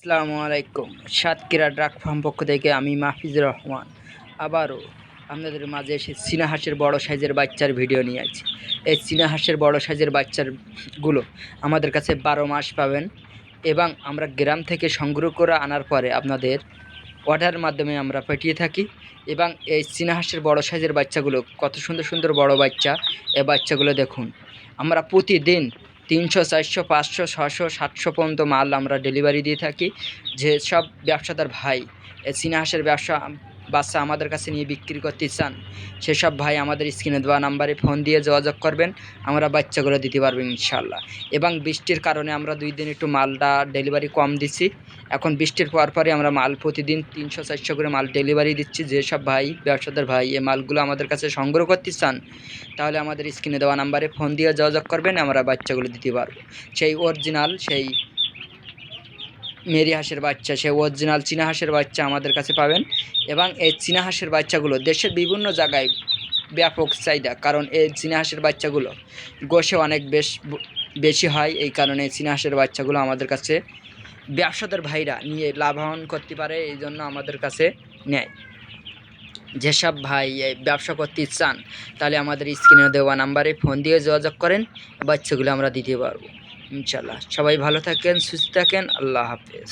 আসসালামু আলাইকুম। Satkhira drug farm পক্ষ থেকে আমি মাহফিজুর রহমান। আবারও আপনাদের মাঝে এসে চীনা হাঁসের বড় সাইজের বাচ্চার ভিডিও নিয়ে আছি এই চীনা হাঁসের বড় সাইজের বাচ্চারগুলো আমাদের কাছে বারো মাস পাবেন এবং আমরা গ্রাম থেকে সংগ্রহ করে আনার পরে আপনাদের অর্ডারের মাধ্যমে আমরা পাঠিয়ে থাকি এবং এই চীনা হাঁসের বড় সাইজের বাচ্চাগুলো কত সুন্দর সুন্দর বড় বাচ্চা, এই বাচ্চাগুলো দেখুন। আমরা প্রতিদিন তিনশো, চারশো, পাঁচশো, ছশো, সাতশো পর্যন্ত মাল আমরা ডেলিভারি দিয়ে থাকি। যেসব ব্যবসাদার ভাই চীনা হাঁসের ব্যবসা বাচ্চা আমাদের কাছে নিয়ে বিক্রি করতে চান, সেসব ভাই আমাদের স্ক্রিনে দেওয়া নাম্বারে ফোন দিয়ে যোগাযোগ করবেন, আমরা বাচ্চাগুলো দিতে পারব ইনশাল্লাহ এবং বৃষ্টির কারণে আমরা দুই দিন একটু মালটা ডেলিভারি কম দিচ্ছি এখন বৃষ্টির পর পরে আমরা মাল প্রতিদিন তিনশো, চারশো করে মাল ডেলিভারি দিচ্ছি, যেসব ভাই, ব্যবসাদার ভাই, এই মালগুলো আমাদের কাছে সংগ্রহ করতে চান, তাহলে আমাদের স্ক্রিনে দেওয়া নাম্বারে ফোন দিয়ে যোগাযোগ করবেন, আমরা বাচ্চাগুলো দিতে পারব। সেই অরিজিনাল সেই মেরি হাঁসের বাচ্চা, সে অরিজিনাল চীনা হাঁসের বাচ্চা আমাদের কাছে পাবেন। এবং এই চীনা হাঁসের বাচ্চাগুলো দেশের বিভিন্ন জায়গায় ব্যাপক চাহিদা, কারণ এই চীনা হাঁসের বাচ্চাগুলো গোশে অনেক বেশ, বেশি হয়। এই কারণে চীনা হাঁসের বাচ্চাগুলো আমাদের কাছে ব্যবসাদার ভাইরা নিয়ে লাভবান করতে পারে, এই জন্য আমাদের কাছে নেয়। যেসব ভাই ব্যবসা করতে চান, তাহলে আমাদের স্ক্রিনে দেওয়া নাম্বারে ফোন দিয়ে যোগাযোগ করেন, বাচ্চাগুলো আমরা দিতে পারব। ইনশাল্লাহ সবাই ভালো থাকেন সুস্থ থাকেন আল্লাহ হাফেজ।